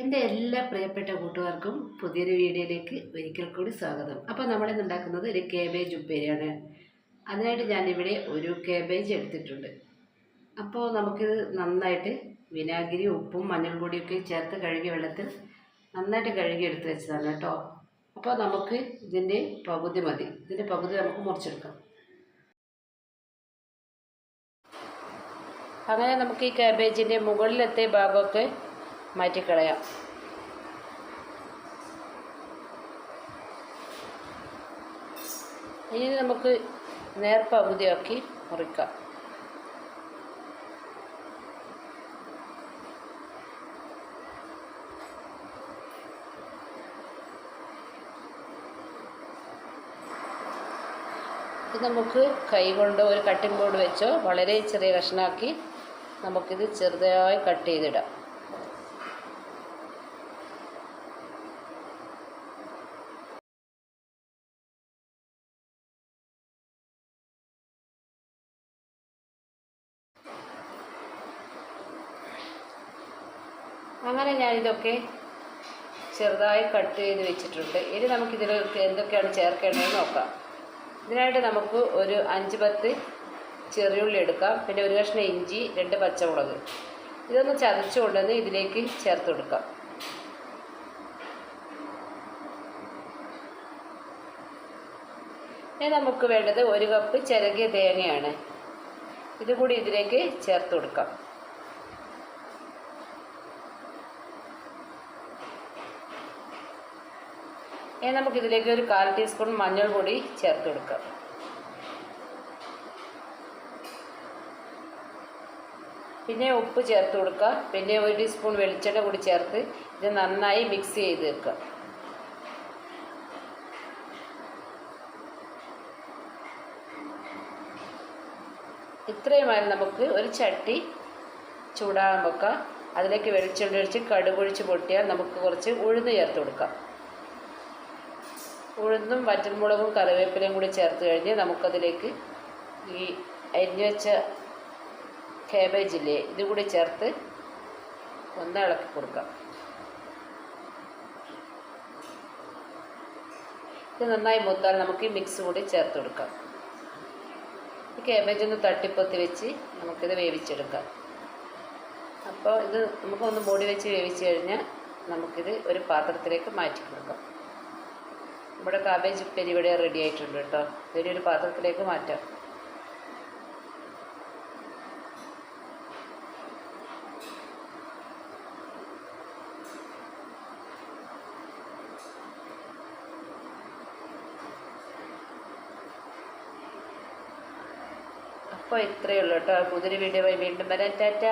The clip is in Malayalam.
എന്റെ എല്ലാ പ്രിയപ്പെട്ട കൂട്ടുകാർക്കും പുതിയൊരു വീഡിയോയിലേക്ക് ഒരിക്കൽ കൂടി സ്വാഗതം. അപ്പോൾ നമ്മളിന്ന് ഉണ്ടാക്കുന്നത് ഒരു കേബേജ് ഉപ്പേരിയാണ്. അതിനായിട്ട് ഞാനിവിടെ ഒരു കേബേജ് എടുത്തിട്ടുണ്ട്. അപ്പോൾ നമുക്കിത് നന്നായിട്ട് വിനാഗിരി ഉപ്പും മഞ്ഞൾപ്പൊടിയൊക്കെ ചേർത്ത് കഴുകിയ വെള്ളത്തിൽ നന്നായിട്ട് കഴുകി എടുത്ത് വെച്ചതാണ് കേട്ടോ. അപ്പോൾ നമുക്ക് ഇതിന്റെ പകുതി മതി. ഇതിന്റെ പകുതി നമുക്ക് മുറിച്ചെടുക്കാം. അങ്ങനെ നമുക്ക് ഈ കാബേജിന്റെ മുകളിലത്തെ ഭാഗമൊക്കെ മാറ്റിക്കളയാം. ഇനി നമുക്ക് നേർപ്പകുതിയാക്കി മുറിക്കാം. നമുക്ക് കൈ കൊണ്ട് ഒരു കട്ടിംഗ് ബോർഡ് വെച്ചോ വളരെ ചെറിയ കഷ്ണാക്കി നമുക്കിത് ചെറുതായി കട്ട് ചെയ്തിടാം. അങ്ങനെ ഞാനിതൊക്കെ ചെറുതായി കട്ട് ചെയ്ത് വെച്ചിട്ടുണ്ട്. ഇനി നമുക്കിതിൽ എന്തൊക്കെയാണ് ചേർക്കേണ്ടതെന്ന് നോക്കാം. ഇതിനായിട്ട് നമുക്ക് ഒരു അഞ്ച് പത്ത് ചെറിയുള്ളി എടുക്കാം. പിന്നെ ഒരു കഷ്ണം ഇഞ്ചി രണ്ട് പച്ചമുളക്. ഇതൊന്ന് ചതച്ചു കൊണ്ടുവന്ന് ഇതിലേക്ക് ചേർത്ത് കൊടുക്കാം. ഇനി നമുക്ക് വേണ്ടത് ഒരു കപ്പ് ചിരകിയ തേങ്ങയാണ്. ഇതുകൂടി ഇതിലേക്ക് ചേർത്ത് കൊടുക്കാം. ഇനി നമുക്കിതിലേക്ക് ഒരു കാൽ ടീസ്പൂൺ മഞ്ഞൾ പൊടി ചേർത്ത് കൊടുക്കാം. പിന്നെ ഉപ്പ് ചേർത്ത് കൊടുക്കുക. പിന്നെ ഒരു ടീസ്പൂൺ വെളിച്ചെണ്ണ കൂടി ചേർത്ത് ഇത് നന്നായി മിക്സ് ചെയ്ത് വെക്കുക. ഇത്രയുമായി നമുക്ക് ഒരു ചട്ടി വെക്കാം. അതിലേക്ക് വെളിച്ചെണ്ണ ഒഴിച്ച് കടുകൊഴിച്ച് പൊട്ടിയാൽ നമുക്ക് കുറച്ച് ഉഴുന്ന് ചേർത്ത് കൊടുക്കാം. ഉഴുന്നും വറ്റൽമുളകും കറിവേപ്പിലയും കൂടി ചേർത്ത് കഴിഞ്ഞ് നമുക്കതിലേക്ക് ഈ അരിഞ്ഞു വെച്ച കേബേജ് ഇതും കൂടി ചേർത്ത് ഒന്ന് ഇളക്കി കൊടുക്കാം. ഇത് നന്നായി മൂത്താൽ നമുക്ക് ഈ മിക്സ് കൂടി ചേർത്ത് കൊടുക്കാം. ഈ ഒന്ന് തട്ടിപ്പൊത്തി വെച്ച് നമുക്കിത് വേവിച്ചെടുക്കാം. അപ്പോൾ ഇത് നമുക്കൊന്ന് മൂടി വെച്ച് വേവിച്ച് കഴിഞ്ഞാൽ നമുക്കിത് ഒരു പാത്രത്തിലേക്ക് മാറ്റി കൊടുക്കാം. നമ്മുടെ കാബേജ് ഉപ്പേരി ഇവിടെ റെഡി ആയിട്ടുണ്ട് കേട്ടോ. ഇതൊരു ഒരു പാത്രത്തിലേക്ക് മാറ്റാം. അപ്പോൾ ഇത്രയേ ഉള്ളൂ കേട്ടോ. പുതിയൊരു വീഡിയോ വീണ്ടും വരാം. ടാറ്റ.